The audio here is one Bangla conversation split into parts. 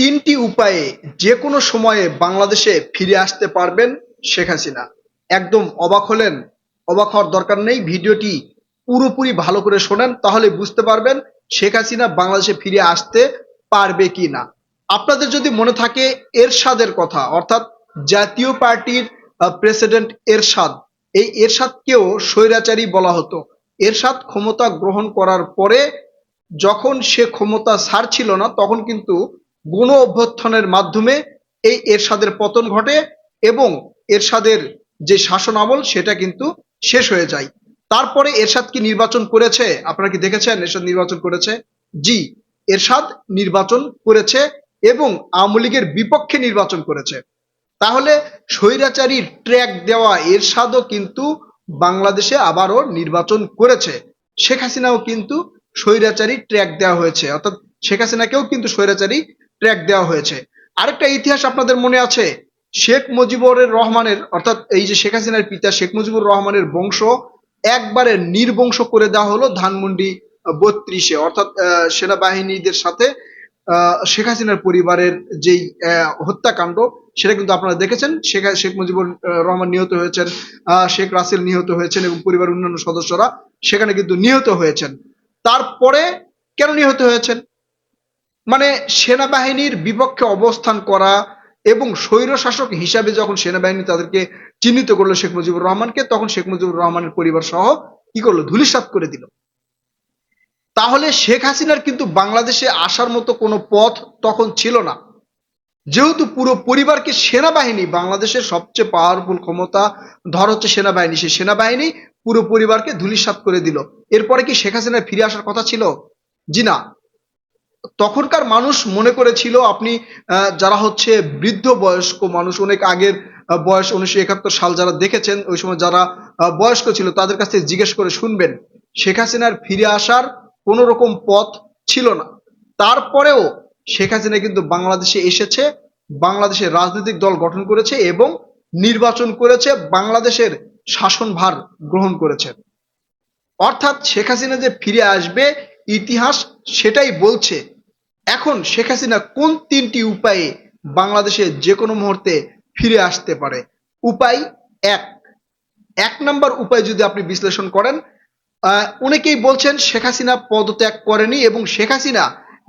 তিনটি উপায়ে যে কোনো সময়ে বাংলাদেশে ফিরে আসতে পারবেন শেখ হাসিনা। একদম অবাক হলেন, অবাক হওয়ার দরকার নেই, ভিডিওটি পুরোপুরি ভালো করে শোনেন, তাহলে বুঝতে পারবেন শেখ হাসিনা বাংলাদেশে ফিরে আসতে পারবে কি না আপনাদের যদি মনে থাকে এরশাদের কথা, অর্থাৎ জাতীয় পার্টির প্রেসিডেন্ট এরশাদ, এই এরশাদকেও স্বৈরাচারী বলা হতো। এরশাদ ক্ষমতা গ্রহণ করার পরে যখন সে ক্ষমতা ছাড়ছিল না, তখন কিন্তু গণ অভ্যুত্থানের মাধ্যমে এই এরশাদের পতন ঘটে এবং এরশাদের যে শাসন আমল, সেটা কিন্তু শেষ হয়ে যায়। তারপরে এরশাদ কি নির্বাচন করেছে? আপনারা কি দেখেছেন? এরশাদ নির্বাচন করেছে? জি, এরশাদ নির্বাচন করেছে এবং আওয়ামী লীগের বিপক্ষে নির্বাচন করেছে। তাহলে স্বৈরাচারী ট্র্যাক দেওয়া এরশাদও কিন্তু বাংলাদেশে আবারও নির্বাচন করেছে। শেখ হাসিনাও কিন্তু স্বৈরাচারী ট্র্যাক দেওয়া হয়েছে। অর্থাৎ শেখ হাসিনাকেও কিন্তু স্বৈরাচারী ট্র্যাক দেওয়া হয়েছে। আরেকটা ইতিহাস আপনাদের মনে আছে, শেখ মুজিবুর রহমানের, অর্থাৎ এই যে শেখ হাসিনার পিতা শেখ মুজিবুর রহমানের বংশ একবারে নির্বংশ করে দেওয়া হলো ধানমন্ডি বত্রিশে। অর্থাৎ সেনাবাহিনীদের সাথে শেখ হাসিনার পরিবারের যেই হত্যাকাণ্ড, সেটা কিন্তু আপনারা দেখেছেন। শেখ শেখ মুজিবুর রহমান নিহত হয়েছেন শেখ রাসেল নিহত হয়েছেন এবং পরিবারের অন্যান্য সদস্যরা সেখানে কিন্তু নিহত হয়েছেন। তারপরে কেন নিহত হয়েছেন? মানে সেনাবাহিনীর বিপক্ষে অবস্থান করা এবং স্বৈর শাসক হিসাবে যখন সেনাবাহিনী তাদেরকে চিহ্নিত করল শেখ মুজিবুর রহমানকে, তখন শেখ মুজিবুর রহমানের পরিবার সহ কি করল? ধুলিসাৎ করে দিল। তাহলে শেখ হাসিনার কিন্তু বাংলাদেশে আসার মতো কোনো পথ তখন ছিল না। যেহেতু পুরো পরিবারকে সেনাবাহিনী, বাংলাদেশের সবচেয়ে পাওয়ারফুল ক্ষমতা, ধর হচ্ছে সেনাবাহিনী, সেই সেনাবাহিনী পুরো পরিবারকে ধুলিসাৎ করে দিল। এরপরে কি শেখ হাসিনা ফিরে আসার কথা ছিল? জি না। তখনকার মানুষ মনে করেছিল আপনি যারা হচ্ছে বৃদ্ধ বয়স্ক মানুষ, অনেক আগের বয়স উনিশশো একাত্তর সাল যারা দেখেছেন, ওই সময় যারা বয়স্ক ছিল তাদের কাছ থেকে জিজ্ঞেস করে শুনবেন। শেখ হাসিনার ফিরে আসার কোনো রকম পথ ছিল না। তারপরেও শেখ হাসিনা কিন্তু বাংলাদেশে এসেছে, বাংলাদেশের রাজনৈতিক দল গঠন করেছে এবং নির্বাচন করেছে, বাংলাদেশের শাসনভার গ্রহণ করেছে। অর্থাৎ শেখ হাসিনা যে ফিরে আসবে ইতিহাস সেটাই বলছে। এখন শেখ হাসিনা কোন তিনটি উপায়ে বাংলাদেশে যে কোনো মুহূর্তে ফিরে আসতে পারে? উপায় এক। এক নম্বর উপায় যদি আপনি বিশ্লেষণ করেন অনেকেই বলছেন শেখ হাসিনা পদত্যাগ করেনি এবং শেখ হাসিনা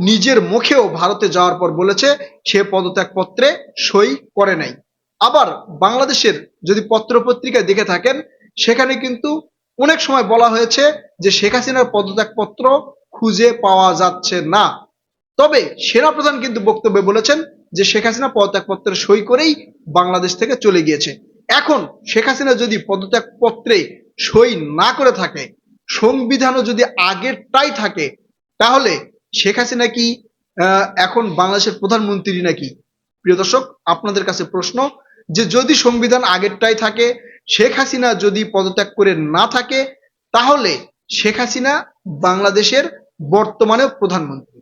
নিজের মুখেও ভারতে যাওয়ার পর বলেছে সে পদত্যাগ পত্রে সই করে নাই। আবার বাংলাদেশের যদি পত্রপত্রিকায় দেখে থাকেন, সেখানে কিন্তু অনেক সময় বলা হয়েছে যে শেখ হাসিনার পদত্যাগপত্র খুঁজে পাওয়া যাচ্ছে না। তবে সেনাপ্রধান কিন্তু বক্তব্যে বলেছেন যে শেখ হাসিনা পদত্যাগপত্রে সই করেই বাংলাদেশ থেকে চলে গিয়েছে। এখন শেখ হাসিনা যদি পদত্যাগপত্রে সই না করে থাকে, সংবিধানও যদি আগেরটাই থাকে, তাহলে শেখ হাসিনা কি এখন বাংলাদেশের প্রধানমন্ত্রী নাকি? প্রিয় দর্শক, আপনাদের কাছে প্রশ্ন যে যদি সংবিধান আগেরটাই থাকে, শেখ হাসিনা যদি পদত্যাগ করে না থাকে, তাহলে শেখ হাসিনা বাংলাদেশের বর্তমানে প্রধানমন্ত্রী।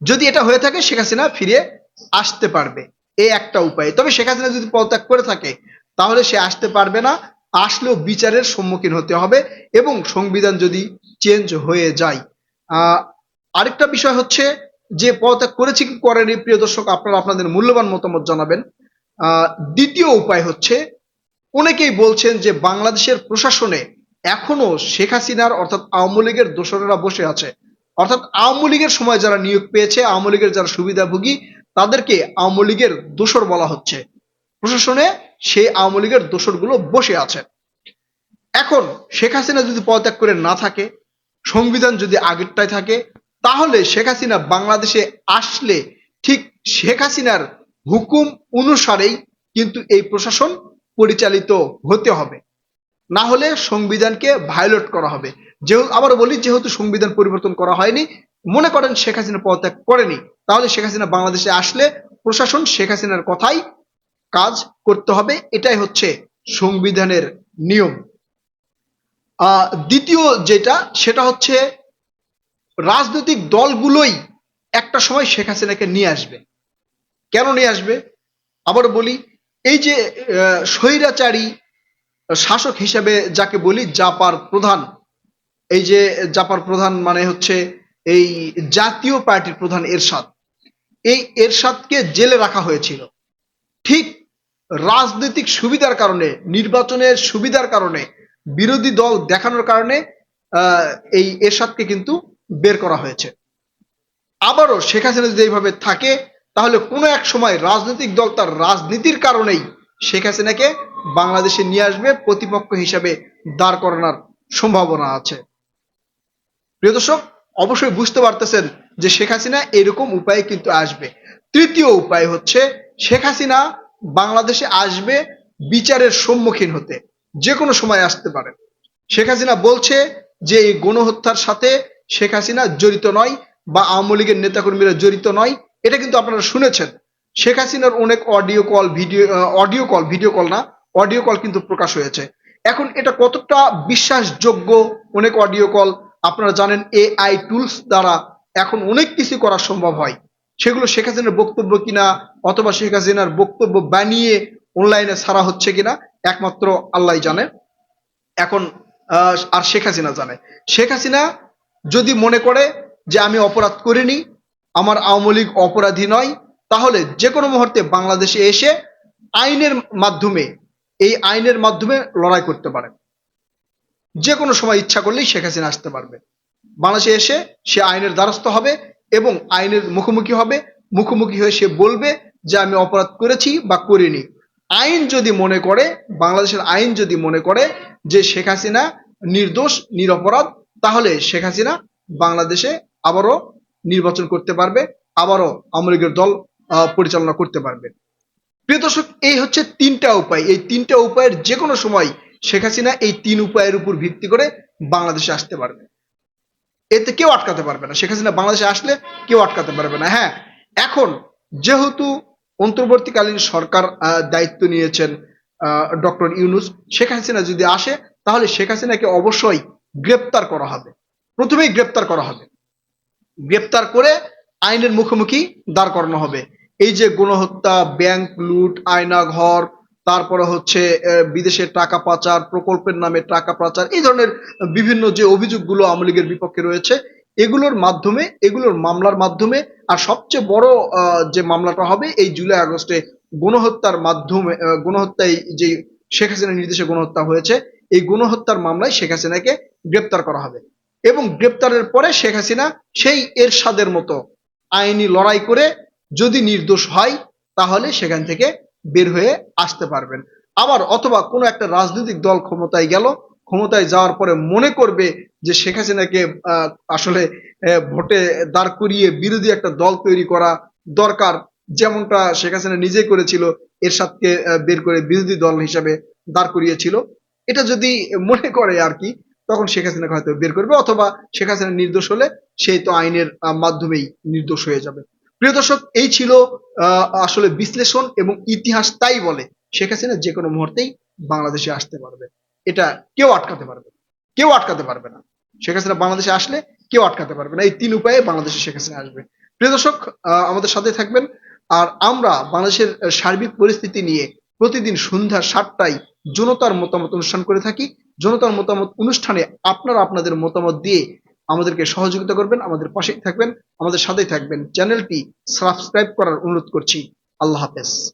যদি এটা হয়ে থাকে, শেখ হাসিনা ফিরে আসতে পারবে। এই একটা উপায়। তবে শেখ হাসিনা যদি পদত্যাগ করে থাকে, তাহলে সে আসতে পারবে না। আসলেও বিচারের সম্মুখীন হতে হবে এবং সংবিধান যদি চেঞ্জ হয়ে যায়। আরেকটা বিষয় হচ্ছে যে পদত্যাগ করেছে কি করেনি, প্রিয় দর্শক, আপনারা আপনাদের মূল্যবান মতামত জানাবেন। দ্বিতীয় উপায় হচ্ছে, অনেকেই বলছেন যে বাংলাদেশের প্রশাসনে এখনও শেখ হাসিনার, অর্থাৎ আওয়ামী লীগের দোসরেরা বসে আছে। অর্থাৎ আওয়ামী লীগের সময় যারা নিয়োগ পেয়েছে, আওয়ামী লীগের যারা সুবিধাভোগী, তাদেরকে আওয়ামী লীগের দোসর বলা হচ্ছে। প্রশাসনে সেই আওয়ামী লীগের দোসরগুলো বসে আছে। এখন শেখ হাসিনা যদি পদত্যাগ করে না থাকে, সংবিধান যদি আগেরটাই থাকে, তাহলে শেখ হাসিনা বাংলাদেশে আসলে ঠিক শেখ হাসিনার হুকুম অনুসারেই কিন্তু এই প্রশাসন পরিচালিত হতে হবে। না হলে সংবিধানকে ভায়োলেট করা হবে। যেহেতু আবার বলি, যেহেতু সংবিধান পরিবর্তন করা হয়নি, মনে করেন শেখ হাসিনা পদত্যাগ করেনি, তাহলে শেখ হাসিনা বাংলাদেশে আসলে প্রশাসন শেখ হাসিনার কথাই কাজ করতে হবে, এটাই হচ্ছে সংবিধানের নিয়ম। দ্বিতীয় যেটা, সেটা হচ্ছে রাজনৈতিক দলগুলোই একটা সময় শেখ হাসিনাকে নিয়ে আসবে। কেন নিয়ে আসবে? আবার বলি, এই যে স্বৈরাচারী শাসক হিসেবে যাকে বলি জাপার প্রধান। এই যে জাপার প্রধান মানে হচ্ছে এই জাতীয় পার্টির প্রধান এরশাদ। এই এরশাদকে জেলে রাখা হয়েছিল। ঠিক রাজনৈতিক সুবিধার কারণে, নির্বাচনের সুবিধার কারণে, বিরোধী দল দেখানোর কারণে এই এরশাদকে কিন্তু বের করা হয়েছে। আবারও শেখ হাসিনা যদি এইভাবে থাকে, তাহলে কোনো এক সময় রাজনৈতিক দল তার রাজনীতির কারণেই শেখ হাসিনাকে বাংলাদেশে নিয়ে আসবে প্রতিপক্ষ হিসাবে দাঁড় করানোর সম্ভাবনা আছে। প্রিয় দর্শক, অবশ্যই বুঝতে পারতেছেন যে শেখ হাসিনা এরকম উপায়ে কিন্তু আসবে। তৃতীয় উপায় হচ্ছে শেখ হাসিনা বাংলাদেশে আসবে বিচারের সম্মুখীন হতে। যে কোনো সময় আসতে পারে। শেখ হাসিনা বলছে যে এই গণহত্যার সাথে শেখ হাসিনা জড়িত নয় বা আওয়ামী লীগের নেতাকর্মীরা জড়িত নয়। এটা কিন্তু আপনারা শুনেছেন। শেখ হাসিনার অনেক audio call video audio call video call না অডিও কল কিন্তু প্রকাশ হয়েছে। এখন এটা কতটা বিশ্বাসযোগ্য অনেক অডিও কল আপনারা জানেন এআই টুলস দ্বারা এখন অনেক কিছু করা সম্ভব হয়। সেগুলো শেখ হাসিনার বক্তব্য কিনা, অথবা শেখ হাসিনার বক্তব্য বানিয়ে অনলাইনে ছাড়া হচ্ছে কিনা, একমাত্র আল্লাহ জানে। এখন আর শেখ হাসিনা জানে। শেখ হাসিনা যদি মনে করে যে আমি অপরাধ করিনি, আমার আওয়ামী লীগ অপরাধী নয় তাহলে যে কোনো মুহূর্তে বাংলাদেশে এসে আইনের মাধ্যমে, এই আইনের মাধ্যমে লড়াই করতে পারে। যে কোনো সময় ইচ্ছা করলেই শেখ হাসিনা আসতে পারবে। বাংলাদেশে এসে সে আইনের দ্বারস্থ হবে এবং আইনের মুখোমুখি হবে। মুখোমুখি হয়ে সে বলবে যে, আমি অপরাধ করেছি বা করিনি। আইন যদি মনে করে, বাংলাদেশের আইন যদি মনে করে যে, শেখ হাসিনা নির্দোষ, নিরপরাধ, তাহলে শেখ হাসিনা বাংলাদেশে আবারও নির্বাচন করতে পারবে। আবারও আওয়ামী দল পরিচালনা করতে পারবে। প্রিয় দর্শক, এই হচ্ছে তিনটা উপায়। এই তিনটা উপায়ের যে কোনো সময় শেখ হাসিনা এই তিন উপায়ের উপর ভিত্তি করে বাংলাদেশে আসতে পারবে। এতে কেউ আটকাতে পারবে না। শেখ হাসিনা বাংলাদেশে আসলে কেউ আটকাতে পারবে না। হ্যাঁ এখন যেহেতু অন্তর্বর্তীকালীন সরকার দায়িত্ব নিয়েছেন ডক্টর ইউনুস, শেখ হাসিনা যদি আসে, তাহলে শেখ হাসিনাকে অবশ্যই গ্রেপ্তার করা হবে। প্রথমেই গ্রেপ্তার করা হবে। গ্রেপ্তার করে আইনের মুখোমুখি দাঁড় করানো হবে। এই যে গণহত্যা ব্যাংক লুট আয়না ঘর তারপরে হচ্ছে আহ, বিদেশের টাকা পাচার প্রকল্পের নামে টাকা পাচার এই ধরনের বিভিন্ন যে অভিযোগগুলো আওয়ামী লীগের বিপক্ষে রয়েছে এগুলোর মাধ্যমে এগুলোর মামলার মাধ্যমে আর সবচেয়ে বড় যে মামলাটা হবে এই জুলাই আগস্টে গণহত্যার মাধ্যমে গণহত্যায় যে শেখ হাসিনার নির্দেশে গণহত্যা হয়েছে এই গণহত্যার মামলায় শেখ হাসিনাকে গ্রেপ্তার করা হবে। এবং গ্রেপ্তারের পরে শেখ হাসিনা সেই এরশাদের মতো আইনি লড়াই করে যদি নির্দোষ হয় তাহলে সেখান থেকে বের হয়ে আসতে পারবেন। আবার অথবা কোনো একটা রাজনৈতিক দল ক্ষমতায় গেল ক্ষমতায় যাওয়ার পরে মনে করবে যে শেখ হাসিনাকে আসলে ভোটে দাঁড় করিয়ে বিরোধী একটা দল তৈরি করা দরকার যেমনটা শেখ হাসিনা নিজেই করেছিল এরশাদকে আহ, বের করে বিরোধী দল হিসাবে দাঁড় করিয়েছিল। এটা যদি মনে করে আর কি তখন শেখ হাসিনাকে হয়তো বের করবে অথবা শেখ হাসিনা নির্দোষ হলে সেই তো আইনের মাধ্যমেই নির্দোষ হয়ে যাবে। প্রিয় দর্শক, এই ছিল আসলে বিশ্লেষণ এবং ইতিহাস তাই বলে, শেখ হাসিনা যে কোনো মুহূর্তেই বাংলাদেশে আসতে পারবে। এটা কেউ আটকাতে পারবে কেউ আটকাতে পারবে না। শেখ হাসিনা বাংলাদেশে আসলে কেউ আটকাতে পারবে না। এই তিন উপায়ে বাংলাদেশে শেখ হাসিনা আসবে। প্রিয় দর্শক আমাদের সাথে থাকবেন আর আমরা বাংলাদেশের সার্বিক পরিস্থিতি নিয়ে প্রতিদিন সন্ধ্যা সাতটায় জনতার মতামত অনুষ্ঠান করে থাকি। জনতার মতামত অনুষ্ঠানে আপনারা আপনাদের মতামত দিয়ে আমাদেরকে সহযোগিতা করবেন, আমাদের পাশেই থাকবেন, আমাদের সাথেই থাকবেন। চ্যানেলটি সাবস্ক্রাইব করার অনুরোধ করছি। আল্লাহ হাফেজ।